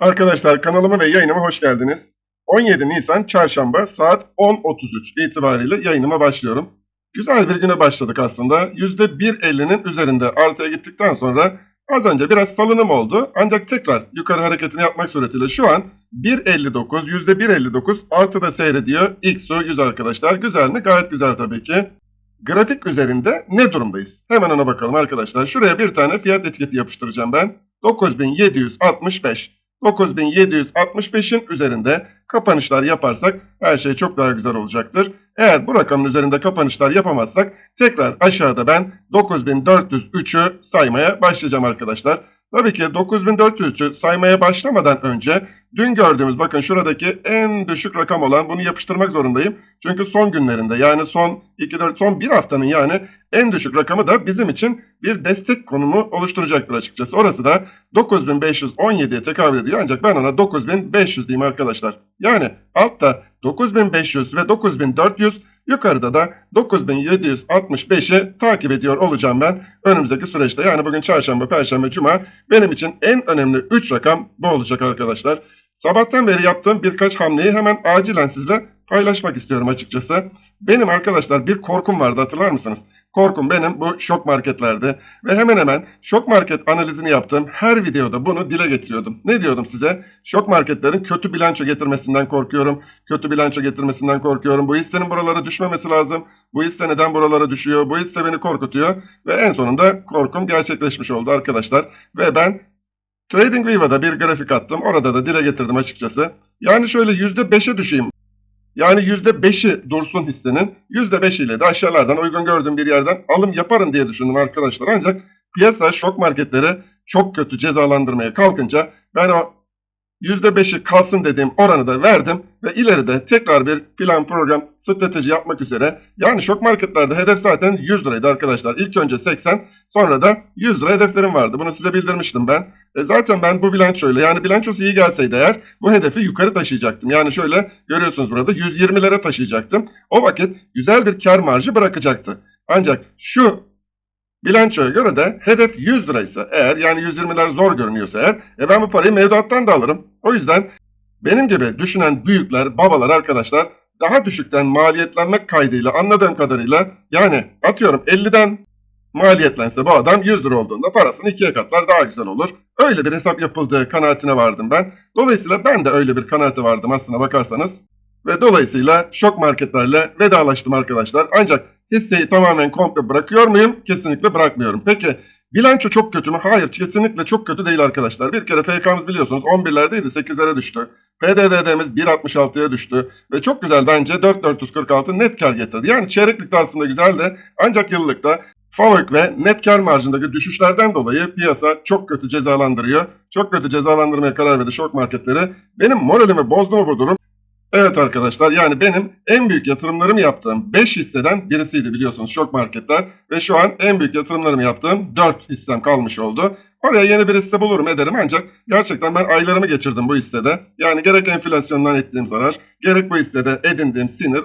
Arkadaşlar kanalıma ve yayınıma hoş geldiniz. 17 Nisan Çarşamba saat 10.33 itibariyle yayınıma başlıyorum. Güzel bir güne başladık aslında. %1.50'nin üzerinde artıya gittikten sonra az önce biraz salınım oldu. Ancak tekrar yukarı hareketini yapmak suretiyle şu an 1.59, %1.59 artıda seyrediyor. XU 100 arkadaşlar. Güzel mi? Gayet güzel tabii ki. Grafik üzerinde ne durumdayız? Hemen ona bakalım arkadaşlar. Şuraya bir tane fiyat etiketi yapıştıracağım ben. 9765. 9765'in üzerinde kapanışlar yaparsak her şey çok daha güzel olacaktır. Eğer bu rakamın üzerinde kapanışlar yapamazsak tekrar aşağıda ben 9403'ü saymaya başlayacağım arkadaşlar. Tabii ki 9403'ü saymaya başlamadan önce dün gördüğümüz bakın şuradaki en düşük rakam olan bunu yapıştırmak zorundayım. Çünkü son günlerinde yani son 2-4 son bir haftanın yani en düşük rakamı da bizim için bir destek konumu oluşturacaktır açıkçası. Orası da 9517'ye tekabül ediyor ancak ben ona 9500 diyeyim arkadaşlar. Yani altta 9500 ve 9400 yukarıda da 9765'i takip ediyor olacağım ben önümüzdeki süreçte. Yani bugün çarşamba, perşembe, cuma benim için en önemli 3 rakam bu olacak arkadaşlar. Sabahtan beri yaptığım birkaç hamleyi hemen acilen sizle paylaşmak istiyorum açıkçası. Benim arkadaşlar bir korkum vardı hatırlar mısınız? Korkum benim bu şok marketlerde ve hemen hemen şok market analizini yaptığım her videoda bunu dile getiriyordum. Ne diyordum size? Şok marketlerin kötü bilanço getirmesinden korkuyorum. Kötü bilanço getirmesinden korkuyorum. Bu hissenin buralara düşmemesi lazım. Bu hisse neden buralara düşüyor? Bu hisse beni korkutuyor. Ve en sonunda korkum gerçekleşmiş oldu arkadaşlar. Ve ben TradingView'da bir grafik attım. Orada da dile getirdim açıkçası. Yani şöyle %5'e düşeyim. Yani %5'i dursun hissenin. %5 ile de aşağılardan uygun gördüğüm bir yerden alım yaparım diye düşündüm arkadaşlar. Ancak piyasa şok marketleri çok kötü cezalandırmaya kalkınca ben o %5'i kalsın dediğim oranı da verdim ve ileride tekrar bir plan program strateji yapmak üzere yani şok marketlerde hedef zaten 100 liraydı arkadaşlar. İlk önce 80 sonra da 100 lira hedeflerim vardı. Bunu size bildirmiştim ben. E zaten ben bu bilançoyla yani bilançosu iyi gelseydi eğer bu hedefi yukarı taşıyacaktım. Yani şöyle görüyorsunuz burada 120'lere taşıyacaktım. O vakit güzel bir kar marjı bırakacaktı. Ancak şu Bilançoya göre de hedef 100 liraysa eğer yani 120'ler zor görünüyorsa eğer e ben bu parayı mevduattan da alırım. O yüzden benim gibi düşünen büyükler, babalar, arkadaşlar daha düşükten maliyetlenmek kaydıyla anladığım kadarıyla yani atıyorum 50'den maliyetlense bu adam 100 lira olduğunda parasını ikiye katlar daha güzel olur. Öyle bir hesap yapıldığı kanaatine vardım ben. Dolayısıyla ben de öyle bir kanaate vardım aslına bakarsanız. Ve dolayısıyla şok marketlerle vedalaştım arkadaşlar. Ancak hisseyi tamamen komple bırakıyor muyum? Kesinlikle bırakmıyorum. Peki bilanço çok kötü mü? Hayır kesinlikle çok kötü değil arkadaşlar. Bir kere FK'mız biliyorsunuz 11'lerdeydi 8'lere düştü. PDD'miz 1.66'ya düştü. Ve çok güzel bence 4.446 net kar getirdi. Yani çeyreklikte aslında güzeldi. Ancak yıllıkta FAVÖK ve net kar marjındaki düşüşlerden dolayı piyasa çok kötü cezalandırıyor. Çok kötü cezalandırmaya karar verdi şok marketleri. Benim moralimi bozdu mu bu durum? Evet arkadaşlar yani benim en büyük yatırımlarımı yaptığım 5 hisseden birisiydi biliyorsunuz şok marketler. Ve şu an en büyük yatırımlarımı yaptığım 4 hissem kalmış oldu. Oraya yeni bir hisse bulurum ederim ancak gerçekten ben aylarımı geçirdim bu hissede. Yani gerek enflasyondan ettiğim zarar, gerek bu hissede edindiğim sinir,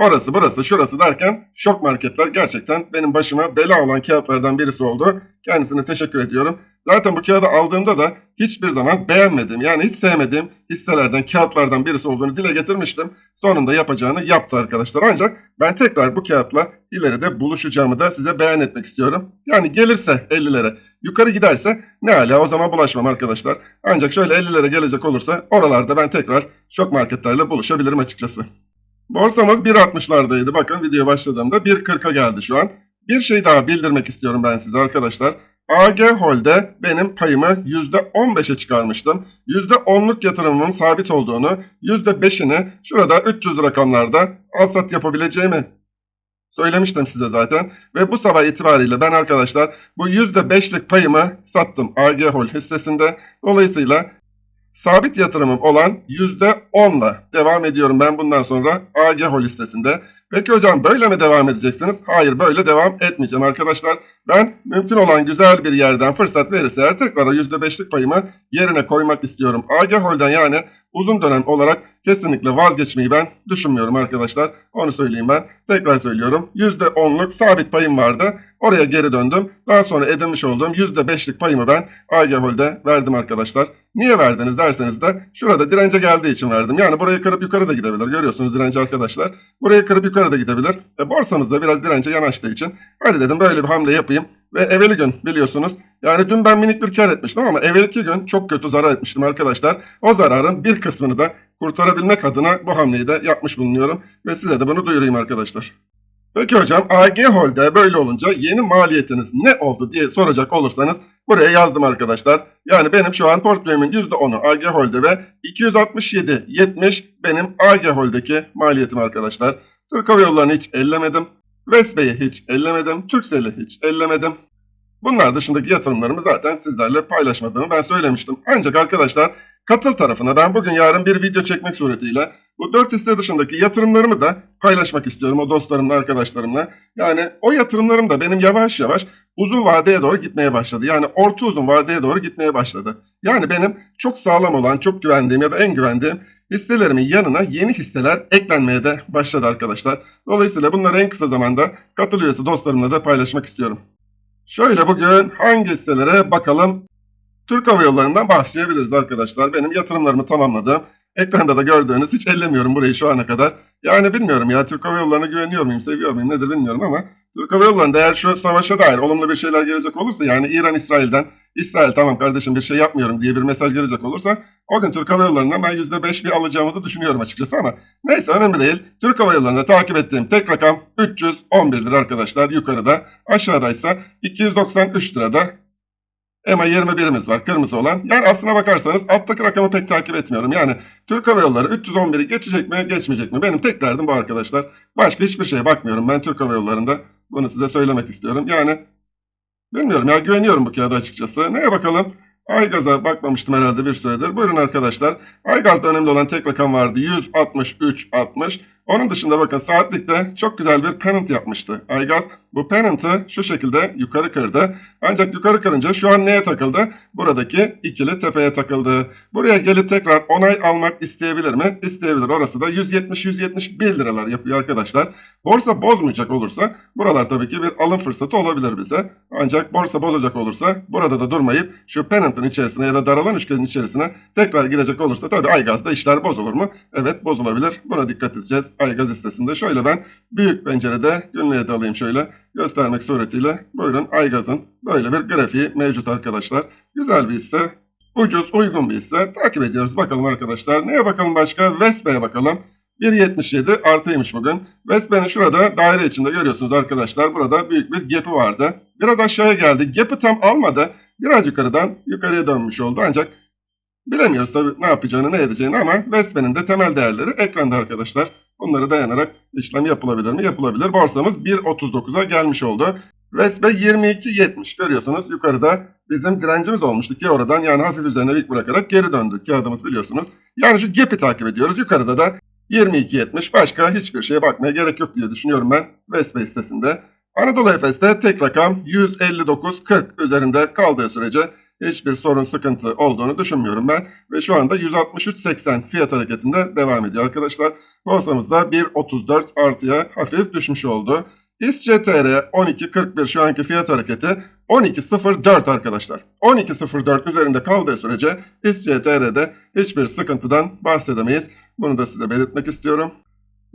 Orası burası şurası derken şok marketler gerçekten benim başıma bela olan kağıtlardan birisi oldu. Kendisine teşekkür ediyorum. Zaten bu kağıdı aldığımda da hiçbir zaman beğenmedim yani hiç sevmediğim hisselerden kağıtlardan birisi olduğunu dile getirmiştim. Sonunda yapacağını yaptı arkadaşlar. Ancak ben tekrar bu kağıtla ileride buluşacağımı da size beyan etmek istiyorum. Yani gelirse 50'lere yukarı giderse ne hala o zaman bulaşmam arkadaşlar. Ancak şöyle 50'lere gelecek olursa oralarda ben tekrar şok marketlerle buluşabilirim açıkçası. Borsamız 1.60'lardaydı. Bakın video başladığımda 1.40'a geldi şu an. Bir şey daha bildirmek istiyorum ben size arkadaşlar. AG Hold'e benim payımı %15'e çıkarmıştım. %10'luk yatırımımın sabit olduğunu, %5'ini şurada 300 rakamlarda al sat yapabileceğimi söylemiştim size zaten. Ve bu sabah itibariyle ben arkadaşlar bu %5'lik payımı sattım AG Hold hissesinde. Dolayısıyla Sabit yatırımım olan %10'la devam ediyorum ben bundan sonra AGHO listesinde. Peki hocam böyle mi devam edeceksiniz? Hayır böyle devam etmeyeceğim arkadaşlar. Ben mümkün olan güzel bir yerden fırsat verirse eğer tekrar o %5'lik payımı yerine koymak istiyorum. AGHO'dan yani uzun dönem olarak kesinlikle vazgeçmeyi ben düşünmüyorum arkadaşlar. Onu söyleyeyim ben. Tekrar söylüyorum. %10'luk sabit payım vardı. Oraya geri döndüm. Daha sonra edinmiş olduğum %5'lik payımı ben AG Hold'e verdim arkadaşlar. Niye verdiniz derseniz de şurada dirence geldiği için verdim. Yani burayı kırıp yukarı da gidebilir. Görüyorsunuz direnci arkadaşlar. Burayı kırıp yukarı da gidebilir. E, borsamızda biraz dirence yanaştığı için hadi dedim böyle bir hamle yapayım. Ve evveli gün biliyorsunuz. Yani dün ben minik bir kar etmiştim ama evvelki gün çok kötü zarar etmiştim arkadaşlar. O zararın bir kısmını da kurtarabilmek adına bu hamleyi de yapmış bulunuyorum. Ve size de bunu duyurayım arkadaşlar. Peki hocam AG Hold'e böyle olunca yeni maliyetiniz ne oldu diye soracak olursanız buraya yazdım arkadaşlar. Yani benim şu an portföyümün %10'u AG Hold'e ve 267.70 benim AG Hold'deki maliyetim arkadaşlar. Türk Hava Yolları'nı hiç ellemedim. Vespe'yi hiç ellemedim. Turkcell'i hiç ellemedim. Bunlar dışındaki yatırımlarımı zaten sizlerle paylaşmadığımı ben söylemiştim. Ancak arkadaşlar katıl tarafına ben bugün yarın bir video çekmek suretiyle bu dört hisse dışındaki yatırımlarımı da paylaşmak istiyorum o dostlarımla arkadaşlarımla. Yani o yatırımlarım da benim yavaş yavaş uzun vadeye doğru gitmeye başladı. Yani orta uzun vadeye doğru gitmeye başladı. Yani benim çok sağlam olan, çok güvendiğim ya da en güvendiğim hisselerimin yanına yeni hisseler eklenmeye de başladı arkadaşlar. Dolayısıyla bunları en kısa zamanda katıl üyesi dostlarımla da paylaşmak istiyorum. Şöyle bugün hangi hisselere bakalım. Türk Hava Yolları'ndan başlayabiliriz arkadaşlar. Benim yatırımlarımı tamamladım. Ekranda da gördüğünüz hiç ellemiyorum burayı şu ana kadar. Yani bilmiyorum ya Türk Hava Yolları'na güveniyor muyum, seviyor muyum nedir bilmiyorum ama Türk Hava Yolları'nda eğer şu savaşa dair olumlu bir şeyler gelecek olursa yani İran İsrail'den İsrail tamam kardeşim bir şey yapmıyorum diye bir mesaj gelecek olursa o gün Türk Hava Yolları'ndan ben %5 bir alacağımızı düşünüyorum açıkçası ama neyse önemli değil. Türk Hava Yolları'nda takip ettiğim tek rakam 311 lira arkadaşlar yukarıda. Aşağıdaysa 293 lirada EMA 21'imiz var kırmızı olan. Yani aslına bakarsanız alttaki rakamı pek takip etmiyorum. Yani Türk Hava Yolları 311'i geçecek mi geçmeyecek mi? Benim tek derdim bu arkadaşlar. Başka hiçbir şeye bakmıyorum ben Türk Hava Yolları'nda. Bunu size söylemek istiyorum. Yani bilmiyorum ya güveniyorum bu kağıda açıkçası. Neye bakalım? Aygaz'a bakmamıştım herhalde bir süredir. Buyurun arkadaşlar. Aygaz'da önemli olan tek rakam vardı. 163.60. Onun dışında bakın saatlikte çok güzel bir pennant yapmıştı. Aygaz bu pennant'ı şu şekilde yukarı kırdı. Ancak yukarı kırınca şu an neye takıldı? Buradaki ikili tepeye takıldı. Buraya gelip tekrar onay almak isteyebilir mi? İsteyebilir. Orası da 170-171 liralar yapıyor arkadaşlar. Borsa bozmayacak olursa buralar tabii ki bir alım fırsatı olabilir bize. Ancak borsa bozacak olursa burada da durmayıp şu pennant'ın içerisine ya da daralan üçgenin içerisine tekrar girecek olursa tabii Aygaz'da işler bozulur mu? Evet bozulabilir. Buna dikkat edeceğiz. Aygaz listesinde. Şöyle ben büyük pencerede günlüğe de alayım şöyle göstermek suretiyle. Buyurun Aygaz'ın böyle bir grafiği mevcut arkadaşlar. Güzel bir hisse. Ucuz, uygun bir hisse. Takip ediyoruz bakalım arkadaşlar. Neye bakalım başka? Vespe'ye bakalım. 1.77 artıymış bugün. Vespe'nin şurada daire içinde görüyorsunuz arkadaşlar. Burada büyük bir gap'i vardı. Biraz aşağıya geldi. Gap'i tam almadı. Biraz yukarıdan yukarıya dönmüş oldu. Ancak bilemiyoruz tabii ne yapacağını ne edeceğini ama Vespe'nin de temel değerleri ekranda arkadaşlar. Bunlara dayanarak işlem yapılabilir mi? Yapılabilir. Borsamız 1.39'a gelmiş oldu. Vespe 22.70 görüyorsunuz yukarıda bizim direncimiz olmuştu ki oradan yani hafif üzerine vik bırakarak geri döndü kağıdımız biliyorsunuz. Yani şu gap'i takip ediyoruz. Yukarıda da 22.70 başka hiçbir şeye bakmaya gerek yok diye düşünüyorum ben Vespe hissesinde. Anadolu Efes'te tek rakam 159.40 üzerinde kaldığı sürece hiçbir sorun sıkıntı olduğunu düşünmüyorum ben. Ve şu anda 163.80 fiyat hareketinde devam ediyor arkadaşlar. Borsamızda 1.34 artıya hafif düşmüş oldu. İSCTR 12.41 şu anki fiyat hareketi 12.04 arkadaşlar. 12.04 üzerinde kaldığı sürece İSCTR'de hiçbir sıkıntıdan bahsedemeyiz. Bunu da size belirtmek istiyorum.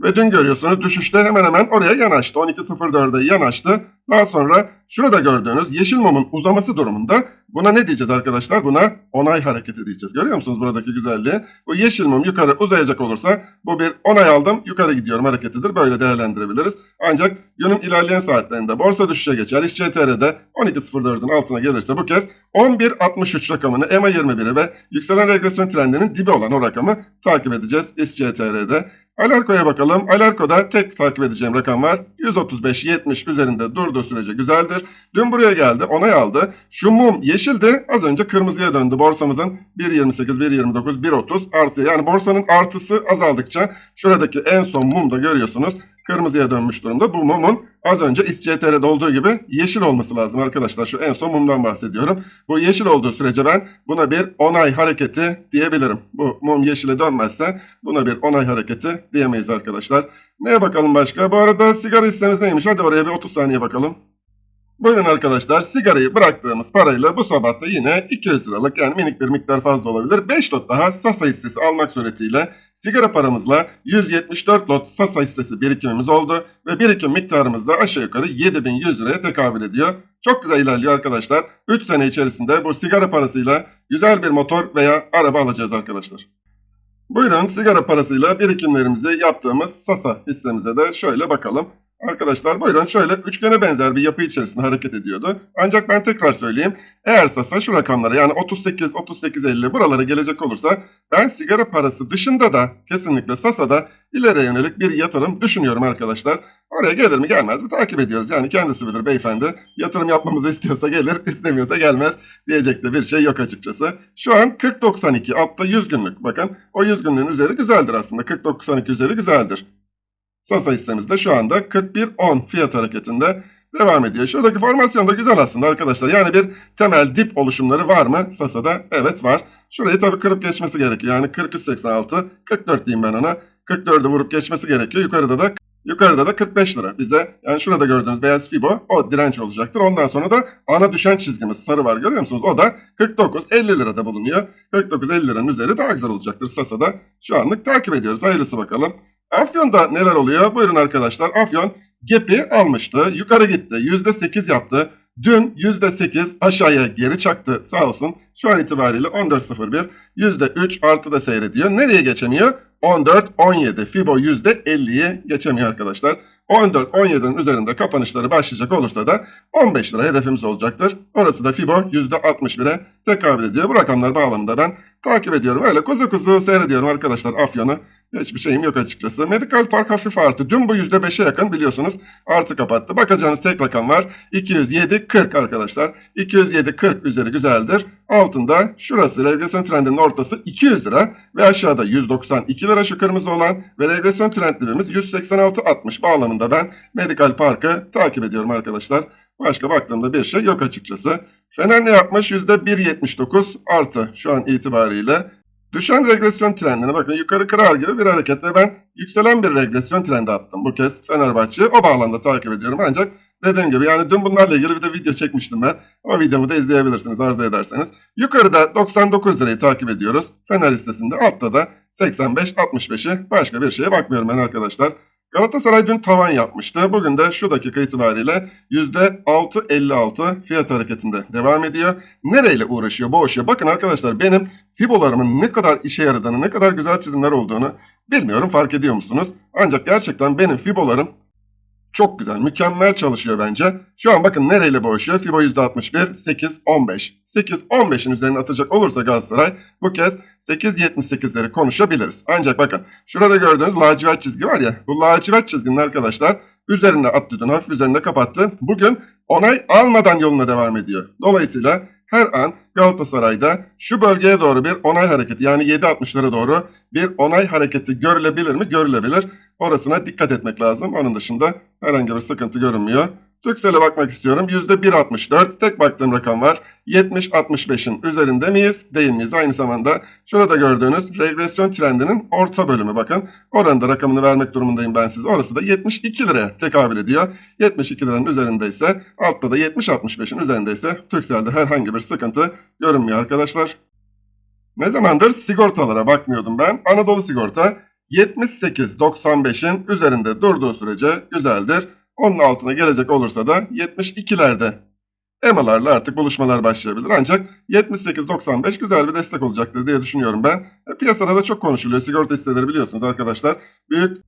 Ve dün görüyorsunuz düşüşte hemen hemen oraya yanaştı. 12.04'e yanaştı. Daha sonra şurada gördüğünüz yeşil mumun uzaması durumunda buna ne diyeceğiz arkadaşlar? Buna onay hareketi diyeceğiz. Görüyor musunuz buradaki güzelliği? Bu yeşil mum yukarı uzayacak olursa bu bir onay aldım yukarı gidiyorum hareketidir. Böyle değerlendirebiliriz. Ancak günün ilerleyen saatlerinde borsa düşüşe geçer. İSCTR'de 12.04'ün altına gelirse bu kez 11.63 rakamını EMA 21'i ve yükselen regresyon trendinin dibi olan o rakamı takip edeceğiz İSCTR'de. Alarko'ya bakalım. Alarko'da tek takip edeceğim rakam var. 135-70 üzerinde durduğu sürece güzeldir. Dün buraya geldi, onay aldı. Şu mum yeşildi, az önce kırmızıya döndü. Borsamızın 1.28, 1.29, 1.30 artı. Yani borsanın artısı azaldıkça şuradaki en son mumda görüyorsunuz. Kırmızıya dönmüş durumda. Bu mumun az önce İSCTR'de olduğu gibi yeşil olması lazım arkadaşlar. Şu en son mumdan bahsediyorum. Bu yeşil olduğu sürece ben buna bir onay hareketi diyebilirim. Bu mum yeşile dönmezse buna bir onay hareketi diyemeyiz arkadaşlar. Neye bakalım başka? Bu arada sigara hissemiz neymiş? Hadi oraya bir 30 saniye bakalım. Buyurun arkadaşlar sigarayı bıraktığımız parayla bu sabah da yine 200 liralık yani minik bir miktar fazla olabilir. 5 lot daha Sasa hissesi almak suretiyle sigara paramızla 174 lot Sasa hissesi birikimimiz oldu. Ve birikim miktarımız da aşağı yukarı 7100 liraya tekabül ediyor. Çok güzel ilerliyor arkadaşlar. 3 sene içerisinde bu sigara parasıyla güzel bir motor veya araba alacağız arkadaşlar. Buyurun sigara parasıyla birikimlerimizi yaptığımız Sasa hissemize de şöyle bakalım. Arkadaşlar buyurun şöyle üçgene benzer bir yapı içerisinde hareket ediyordu. Ancak ben tekrar söyleyeyim. Eğer Sasa şu rakamlara yani 38, 38, 50 buralara gelecek olursa ben sigara parası dışında da kesinlikle Sasa'da ileriye yönelik bir yatırım düşünüyorum arkadaşlar. Oraya gelir mi gelmez mi takip ediyoruz. Yani kendisi bilir beyefendi. Yatırım yapmamızı istiyorsa gelir, istemiyorsa gelmez diyecek de bir şey yok açıkçası. Şu an 40.92 altta 100 günlük. Bakın o 100 günlüğün üzeri güzeldir aslında. 40.92 üzeri güzeldir. Sasa hissemiz de şu anda 41.10 fiyat hareketinde devam ediyor. Şuradaki formasyon da güzel aslında arkadaşlar. Yani bir temel dip oluşumları var mı Sasa'da? Evet var. Şurayı tabii kırıp geçmesi gerekiyor. Yani 43.86, 44 diyeyim ben ona. 44'ü vurup geçmesi gerekiyor. Yukarıda da Yukarıda da 45 lira bize. Yani şurada gördüğünüz beyaz fibo o direnç olacaktır. Ondan sonra da ana düşen çizgimiz sarı var görüyor musunuz? O da 49-50 lirada bulunuyor. 49-50 liranın üzeri daha güzel olacaktır Sasa'da. Şu anlık takip ediyoruz. Hayırlısı bakalım. Afyon'da neler oluyor? Buyurun arkadaşlar. Afyon GEP'i almıştı. Yukarı gitti. %8 yaptı. Dün %8 aşağıya geri çaktı sağ olsun. Şu an itibariyle 14.01 %3 artıda seyrediyor. Nereye geçemiyor? 14-17 Fibo %50'yi geçemiyor arkadaşlar. 14-17'nin üzerinde kapanışları başlayacak olursa da 15 lira hedefimiz olacaktır. Orası da Fibo %61'e tekabül ediyor. Bu rakamlar bağlamında ben takip ediyorum. Öyle kuzu kuzu seyrediyorum arkadaşlar Afyon'u. Hiçbir şeyim yok açıkçası. Medical Park hafif artı. Dün bu %5'e yakın biliyorsunuz. Artı kapattı. Bakacağınız tek rakam var. 207.40 arkadaşlar. 207.40 üzeri güzeldir. Altında şurası regresyon trendinin ortası 200 lira ve aşağıda 192 lira şu kırmızı olan ve regresyon trend dibimiz 186.60 bağlamında ben Medical Park'ı takip ediyorum arkadaşlar. Başka baktığımda bir şey yok açıkçası. Fener ne yapmış? %1.79 artı şu an itibariyle. Düşen regresyon trendine bakın yukarı kırar gibi bir hareket ve ben yükselen bir regresyon trendi attım bu kez Fenerbahçe'yi. O bağlamda takip ediyorum ancak dediğim gibi yani dün bunlarla ilgili bir de video çekmiştim ben. O videomu da izleyebilirsiniz arzu ederseniz. Yukarıda 99 lirayı takip ediyoruz. Fener listesinde altta da 85-65'i başka bir şeye bakmıyorum ben arkadaşlar. Galatasaray dün tavan yapmıştı. Bugün de şu dakika itibariyle %6.56 fiyat hareketinde devam ediyor. Nereyle uğraşıyor, boğuşuyor? Bakın arkadaşlar benim fibolarımın ne kadar işe yaradığını, ne kadar güzel çizimler olduğunu bilmiyorum fark ediyor musunuz? Ancak gerçekten benim fibolarım çok güzel, mükemmel çalışıyor bence. Şu an bakın nereyle boğuşuyor? Fibo %61, 8, 15. 8, 15'in üzerine atacak olursa Galatasaray bu kez 8.78'leri konuşabiliriz. Ancak bakın şurada gördüğünüz lacivert çizgi var ya. Bu lacivert çizginin arkadaşlar üzerine attı dün hafif üzerinde kapattı. Bugün onay almadan yoluna devam ediyor. Dolayısıyla her an Galatasaray'da şu bölgeye doğru bir onay hareketi yani 7.60'lara doğru bir onay hareketi görülebilir mi? Görülebilir. Orasına dikkat etmek lazım. Onun dışında herhangi bir sıkıntı görünmüyor. Türksel'e bakmak istiyorum. %1.64 tek baktığım rakam var. 70-65'in üzerinde miyiz? Değil miyiz? Aynı zamanda şurada gördüğünüz regresyon trendinin orta bölümü bakın. Oranın da rakamını vermek durumundayım ben size. Orası da 72 liraya tekabül ediyor. 72 liranın üzerindeyse altta da 70-65'in üzerindeyse Türksel'de herhangi bir sıkıntı görünmüyor arkadaşlar. Ne zamandır sigortalara bakmıyordum ben. Anadolu sigorta 78.95'in üzerinde durduğu sürece güzeldir. Onun altına gelecek olursa da 72'lerde EMA'larla artık buluşmalar başlayabilir. Ancak 78.95 güzel bir destek olacaktır diye düşünüyorum ben. E, piyasada da çok konuşuluyor. Sigorta hisseleri biliyorsunuz arkadaşlar. Büyük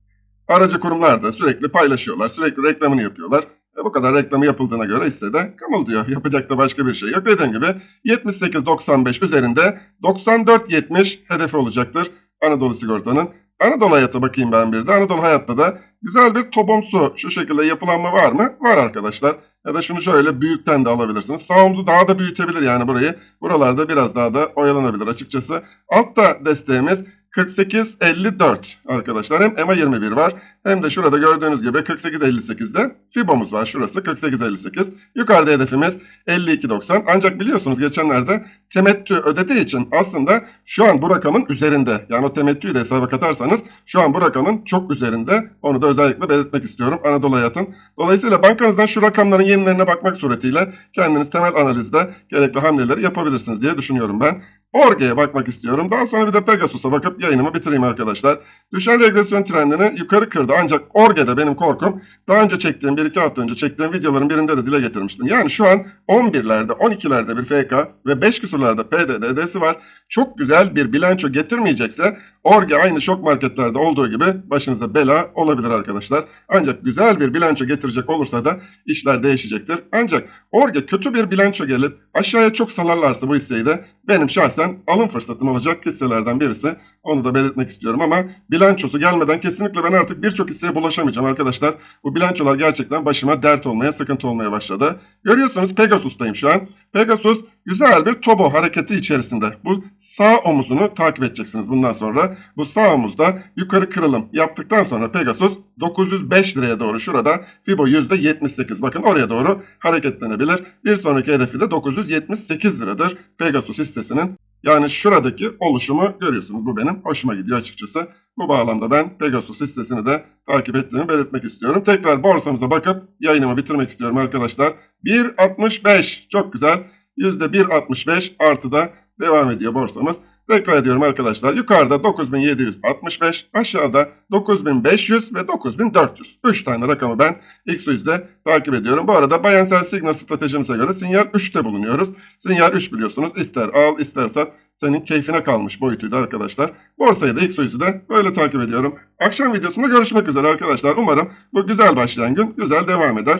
aracı kurumlar da sürekli paylaşıyorlar. Sürekli reklamını yapıyorlar. E, bu kadar reklamı yapıldığına göre hissede diyor. Yapacak da başka bir şey yok. Dediğim gibi 78.95 üzerinde 94.70 hedefi olacaktır Anadolu Sigorta'nın. Anadolu Hayat'a bakayım ben bir de. Anadolu Hayat'ta da güzel bir tobomsu şu şekilde yapılanma var mı? Var arkadaşlar. Ya da şunu şöyle büyükten de alabilirsiniz. Sağ daha da büyütebilir yani burayı. Buralarda biraz daha da oyalanabilir açıkçası. Altta desteğimiz 48.54 arkadaşlar. Hem EMA 21 var hem de şurada gördüğünüz gibi 48.58'de FIBO'muz var. Şurası 48.58. Yukarıda hedefimiz 52.90. Ancak biliyorsunuz geçenlerde temettü ödediği için aslında şu an bu rakamın üzerinde. Yani o temettüyü de hesaba katarsanız şu an bu rakamın çok üzerinde. Onu da özellikle belirtmek istiyorum Anadolu Hayat'ın. Dolayısıyla bankanızdan şu rakamların yenilerine bakmak suretiyle kendiniz temel analizde gerekli hamleleri yapabilirsiniz diye düşünüyorum ben. Orge'ye bakmak istiyorum. Daha sonra bir de Pegasus'a bakıp yayınımı bitireyim arkadaşlar. Düşen regresyon trendini yukarı kırdı. Ancak Orge'de benim korkum daha önce çektiğim, bir iki hafta önce çektiğim videoların birinde de dile getirmiştim. Yani şu an 11'lerde, 12'lerde bir FK ve 5 küsurlarda PDD'si var. Çok güzel bir bilanço getirmeyecekse Orge aynı şok marketlerde olduğu gibi başınıza bela olabilir arkadaşlar. Ancak güzel bir bilanço getirecek olursa da işler değişecektir. Ancak Orge kötü bir bilanço gelip aşağıya çok salarlarsa bu hisseyi de benim şahsen alım fırsatım olacak hisselerden birisi. Onu da belirtmek istiyorum ama bilançosu gelmeden kesinlikle ben artık birçok hisseye bulaşamayacağım arkadaşlar. Bu bilançolar gerçekten başıma dert olmaya, sıkıntı olmaya başladı. Görüyorsunuz Pegasus'tayım şu an. Pegasus güzel bir tobo hareketi içerisinde. Bu sağ omuzunu takip edeceksiniz bundan sonra. Bu sağ omuzda yukarı kırılım yaptıktan sonra Pegasus 905 liraya doğru şurada Fibo %78. Bakın oraya doğru hareketlenebilir. Bir sonraki hedefi de 978 liradır Pegasus hissesinin. Yani şuradaki oluşumu görüyorsunuz. Bu benim hoşuma gidiyor açıkçası. Bu bağlamda ben Pegasus hissesini de takip ettiğimi belirtmek istiyorum. Tekrar borsamıza bakıp yayınımı bitirmek istiyorum arkadaşlar. 1.65 çok güzel. %1.65 artıda devam ediyor borsamız. Tekrar ediyorum arkadaşlar. Yukarıda 9765, aşağıda 9500 ve 9400. 3 tane rakamı ben X100'de takip ediyorum. Bu arada Bayansel Signal stratejimize göre sinyal 3'te bulunuyoruz. Sinyal 3 biliyorsunuz. İster al ister sat. Senin keyfine kalmış boyutuydu arkadaşlar. Borsayı da X100'ü de böyle takip ediyorum. Akşam videosunda görüşmek üzere arkadaşlar. Umarım bu güzel başlayan gün güzel devam eder.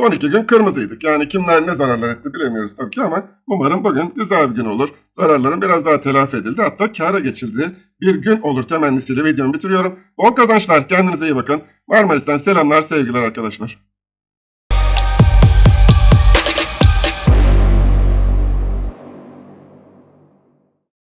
Son iki gün kırmızıydık. Yani kimler ne zararlar etti bilemiyoruz tabii ki ama umarım bugün güzel bir gün olur. Zararların biraz daha telafi edildi. Hatta kâra geçildi. Bir gün olur temennisiyle videomu bitiriyorum. Bol kazançlar. Kendinize iyi bakın. Marmaris'ten selamlar, sevgiler arkadaşlar.